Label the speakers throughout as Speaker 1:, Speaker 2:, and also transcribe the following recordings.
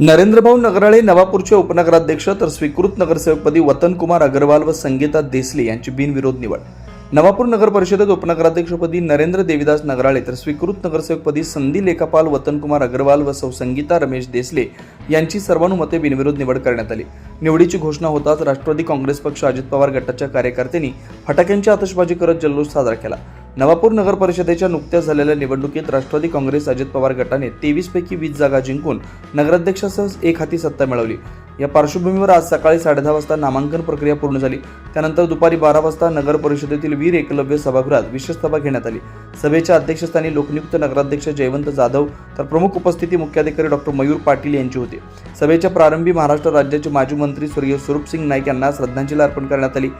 Speaker 1: नरेंद्रभाऊ नगराळे नवापूरचे उपनगराध्यक्ष तर स्वीकृत नगरसेवकपदी वतनकुमार अग्रवाल व संगीता देसले यांची बिनविरोध निवड. नवापूर नगर परिषदेत उपनगराध्यक्षपदी नरेंद्र देविदास नगराळे तर स्वीकृत नगरसेवकपदी संधी लेखापाल वतनकुमार अग्रवाल व सौ संगीता रमेश देसले यांची सर्वानुमते बिनविरोध निवड करण्यात आली. निवडीची घोषणा होताच राष्ट्रवादी काँग्रेस पक्ष अजित पवार गटाच्या कार्यकर्त्यांनी फटाक्यांची आतषबाजी करत जल्लोष साजरा केला. नवापूर नगर परिषदेच्या नुकत्याच झालेल्या निवडणुकीत राष्ट्रवादी काँग्रेस अजित पवार गटाने तेवीस पैकी वीस जागा जिंकून नगराध्यक्षासह एक हाती सत्ता मिळवली. या पार्श्वभूमीवर आज सकाळी साडेदहा वाजता नामांकन प्रक्रिया पूर्ण झाली. त्यानंतर दुपारी बारा वाजता नगर परिषदेतील वीर एकलव्य सभागृहात विशेष सभा घेण्यात आली. सभेच्या अध्यक्षस्थानी लोकनियुक्त नगराध्यक्ष जयवंत जाधव तर प्रमुख उपस्थिती मुख्याधिकारी डॉक्टर मयूर पाटील यांची होती. सभेच्या प्रारंभी महाराष्ट्र राज्याचे माजी मंत्री स्वर्गीय स्वरूपसिंग नाईक यांना श्रद्धांजली अर्पण करण्यात आली.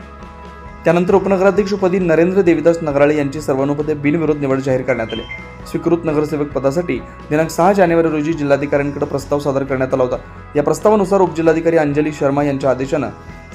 Speaker 1: त्यानंतर उपनगराध्यक्षपदी नरेंद्र देवीदास नगराळे यांची सर्वानुमते बिनविरोध निवड जाहीर करण्यात आली. स्वीकृत नगरसेवक पदासाठी दिनांक सहा जानेवारी रोजी जिल्हाधिकाऱ्यांकडे प्रस्ताव सादर करण्यात आला होता. या प्रस्तावानुसार उपजिल्हाधिकारी अंजली शर्मा यांच्या आदेशानं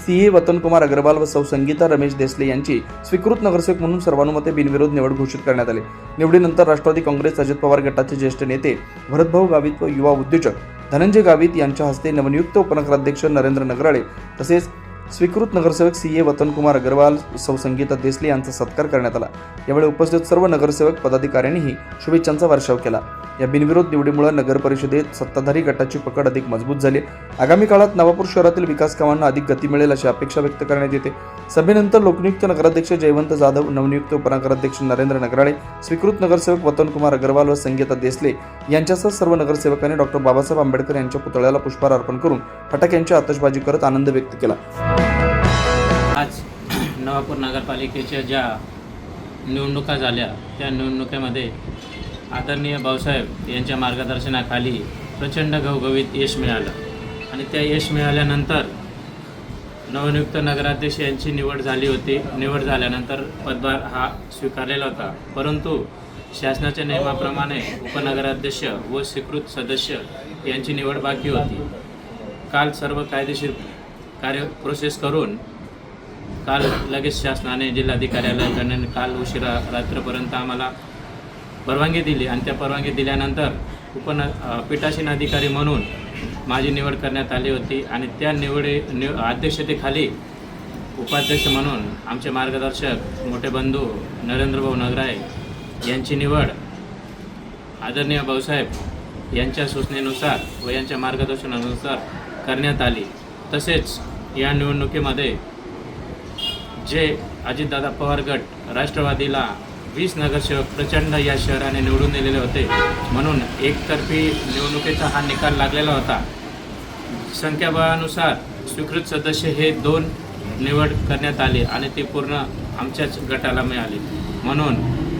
Speaker 1: सी ए वतनकुमार अग्रवाल व सौ संगीता रमेश देसले यांची स्वीकृत नगरसेवक म्हणून सर्वानुमते बिनविरोध निवड घोषित करण्यात आली. निवडीनंतर राष्ट्रवादी काँग्रेस अजित पवार गटाचे ज्येष्ठ नेते भरतभाऊ गावित व युवा उद्योजक धनंजय गावित यांच्या हस्ते नवनियुक्त उपनगराध्यक्ष नरेंद्र नगराळे तसेच स्वीकृत नगरसेवक सी ए वतनकुमार अग्रवाल सौ संगीता देसले यांचा सत्कार करण्यात आला. यावेळी उपस्थित सर्व नगरसेवक पदाधिकाऱ्यांनीही शुभेच्छांचा वर्षाव केला. या बिनविरोध निवडीमुळे नगर परिषदेत सत्ताधारी गटाची पकड अधिक मजबूत झाली. आगामी काळात नवापूर शहरातील विकास कामांना अधिक गती मिळेल अशी अपेक्षा व्यक्त करण्यात येते. सभेनंतर लोकनियुक्त नगराध्यक्ष जयवंत जाधव नवनियुक्त उपनगराध्यक्ष नरेंद्र नगराळे स्वीकृत नगरसेवक वतनकुमार अग्रवाल व संगीता देसले यांच्यासह सर्व नगरसेवकांनी डॉक्टर बाबासाहेब आंबेडकर यांच्या पुतळ्याला पुष्पहार अर्पण करून फटाक्यांची आतषबाजी करत आनंद व्यक्त केला.
Speaker 2: नवापूर नगरपालिकेच्या ज्या निवडणुका झाल्या त्या निवडणुकीमध्ये आदरणीय भाऊसाहेब यांच्या मार्गदर्शनाखाली प्रचंड घवघवीत यश मिळालं. आणि त्या यश मिळाल्यानंतर नवनियुक्त नगराध्यक्ष यांची निवड झाली होती. निवड झाल्यानंतर पदभार हा स्वीकारलेला होता. परंतु शासनाच्या नियमाप्रमाणे उपनगराध्यक्ष व स्वीकृत सदस्य यांची निवड बाकी होती. काल सर्व कायदेशीर कार्य प्रोसेस करून काल लगेच शासनाने जिल्हाधिकाऱ्यालयाकडे काल उशिरा रात्रपर्यंत आम्हाला परवानगी दिली आणि त्या परवानगी दिल्यानंतर उपन पीठासीन अधिकारी म्हणून माझी निवड करण्यात आली होती आणि त्या निवडी निव अध्यक्षतेखाली उपाध्यक्ष म्हणून आमचे मार्गदर्शक मोठे बंधू नरेंद्रभाऊ नगराय यांची निवड आदरणीय भाऊसाहेब यांच्या सूचनेनुसार व यांच्या मार्गदर्शनानुसार करण्यात आली. तसेच या निवडणुकीमध्ये जे अजितदादा पवार गट राष्ट्रवादीला वीस नगरसेवक प्रचंड या शहराने निवडून दिलेले होते. म्हणून एकतर्फी निवडणुकीचा हा निकाल लागलेला होता. संख्याबळानुसार स्वीकृत सदस्य हे दोन निवड करण्यात आली आणि ती पूर्ण आमच्याच गटाला मिळाली. म्हणून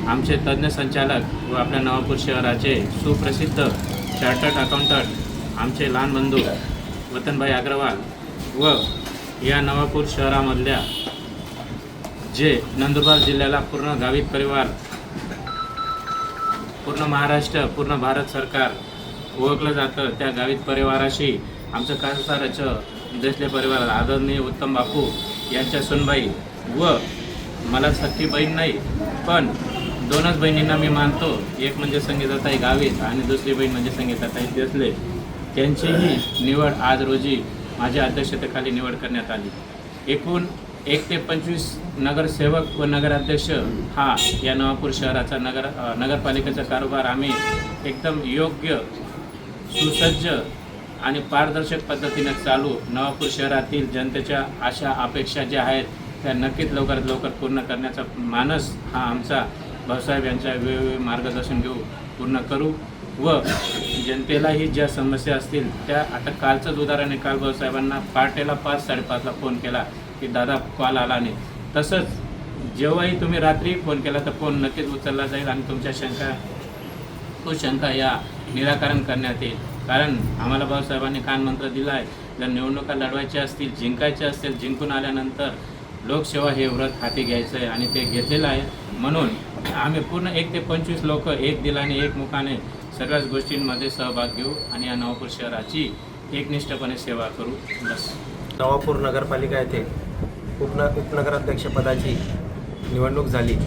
Speaker 2: आमचे तज्ज्ञ संचालक व आपल्या नवापूर शहराचे सुप्रसिद्ध चार्टर्ड अकाउंटंट आमचे लहान बंधू वतनभाई अग्रवाल व या नवापूर शहरामधल्या जे नंदुरबार जिल्ह्याला पूर्ण गावित परिवार पूर्ण महाराष्ट्र पूर्ण भारत सरकार ओळखलं जातं त्या गावित परिवाराशी आमचं कासाराचं देशले परिवार आदरणीय उत्तम बापू यांच्या सुनबाई व मला सख्खी बहीण नाही पण दोनच बहिणींना मी मानतो एक म्हणजे संगीताताई गावित आणि दुसरी बहीण म्हणजे संगीताताई देसले. त्यांचीही निवड आज रोजी माझ्या अध्यक्षतेखाली निवड करण्यात आली. एकूण एक ते पंचवीस नगरसेवक व नगराध्यक्ष हा या नवापूर शहराचा नगर नगरपालिकेचा कारोबार आम्ही एकदम योग्य सुसज्ज आणि पारदर्शक पद्धतीने चालू नवापूर शहरातील जनतेच्या आशा अपेक्षा ज्या आहेत त्या नक्कीच लवकरात लवकर पूर्ण करण्याचा मानस हा आमचा भाऊसाहेब यांच्या वेगवेगळे मार्गदर्शन घेऊ पूर्ण करू व जनतेलाही ज्या समस्या असतील त्या आता कालचंच उदाहरण आहे. काल भाऊसाहेबांना पहाटेला पाच साडेपाचला फोन केला. की दादा कॉल आला नाही. तसंच जेव्हाही तुम्ही रात्री फोन केला तर फोन नक्कीच उचलला जाईल आणि तुमच्या शंका तो शंका या निराकरण करण्यात येईल. कारण आम्हाला भाऊसाहेबांनी कानमंत्र दिला आहे. जर निवडणुका लढवायच्या असतील जिंकायच्या असतील जिंकून आल्यानंतर लोकसेवा हे व्रत हाती घ्यायचं आहे आणि ते घेतलेलं आहे. म्हणून आम्ही पूर्ण एक ते पंचवीस लोक एक दिलाने एक मुखाने सगळ्याच गोष्टींमध्ये सहभाग घेऊ आणि या नवापूर शहराची एकनिष्ठपणे सेवा करू. बस.
Speaker 3: नवापूर नगरपालिका येथे उपन उपनगराध्यक्षपदाची निवडणूक झाली.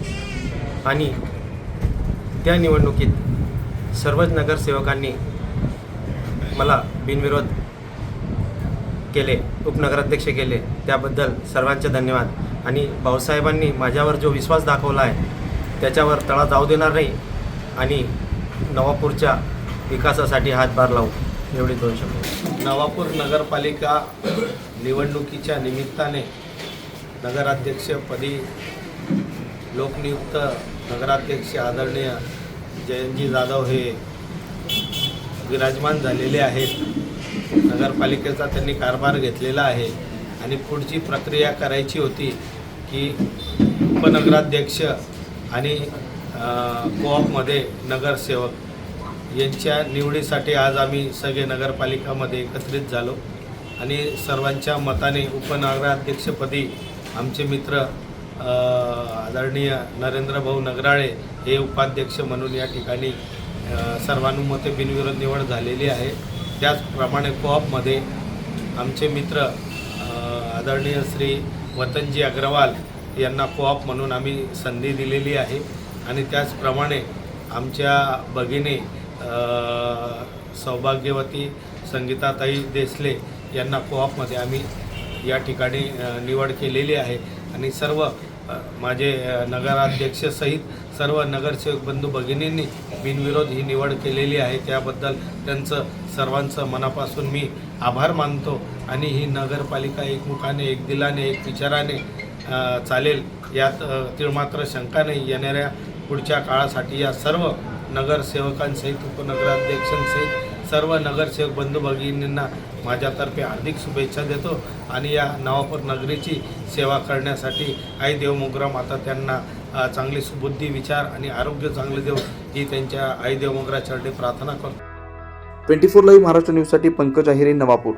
Speaker 3: आणि त्या निवडणुकीत सर्वच नगरसेवकांनी मला बिनविरोध केले उपनगराध्यक्ष केले. त्याबद्दल सर्वांचे धन्यवाद. आणि भाऊसाहेबांनी माझ्यावर जो विश्वास दाखवला आहे त्याच्यावर तळा जाऊ देणार नाही आणि नवापूरच्या विकासासाठी हातभार लावू. एवढे दोन शब्द.
Speaker 4: नवापूर नगरपालिका निवडणुकीच्या निमित्ताने नगराध्यक्षपदी लोकनियुक्त नगराध्यक्ष आदरणीय जयंतजी जाधव हे विराजमान झालेले आहेत. नगरपालिकेचा त्यांनी कारभार घेतलेला आहे आणि पुढची प्रक्रिया करायची होती की उपनगराध्यक्ष आणि कोऑपमध्ये नगरसेवक यांच्या निवडीसाठी आज आम्ही सगळे नगरपालिकामध्ये एकत्रित झालो आणि सर्वांच्या मताने उपनगराध्यक्षपदी आमचे मित्र आदरणीय नरेंद्रभाऊ नगराळे हे उपाध्यक्ष म्हणून या ठिकाणी सर्वानुमते बिनविरोध निवड झालेली आहे. त्याचप्रमाणे कोऑपमध्ये आमचे मित्र आदरणीय श्री वतनजी अग्रवाल यांना कोऑप म्हणून आम्ही संधी दिलेली आहे. आणि त्याचप्रमाणे आमच्या भगिनी सौभाग्यवती संगीताताई देसले यांना कोऑपमध्ये आम्ही या ठिकाणी निवड केलेली आहे. आणि सर्व माझे नगराध्यक्षसहित सर्व नगरसेवक बंधू भगिनींनी बिनविरोध ही निवड केलेली आहे. त्याबद्दल त्यांचं सर्वांचं मनापासून मी आभार मानतो. आणि ही नगरपालिका एकमुखाने एक दिलाने एक विचाराने चालेल. यात अ, तिळमात्र शंका नाही. येणाऱ्या पुढच्या काळासाठी या सर्व नगरसेवकांसहित उपनगराध्यक्षांसहित सर्व नगरसेवक बंधू भगिनींना माझ्यातर्फे हार्दिक शुभेच्छा देतो आणि या नवापूर नगरीची सेवा करण्यासाठी आई देव मोगरा माता त्यांना चांगली सुबुद्धी विचार आणि आरोग्य चांगले देव ही त्यांच्या आई देव मोगरा चरणी प्रार्थना करतो.
Speaker 1: ट्वेंटी फोर लाईव्ह महाराष्ट्र न्यूजसाठी पंकज अहिरे नवापूर.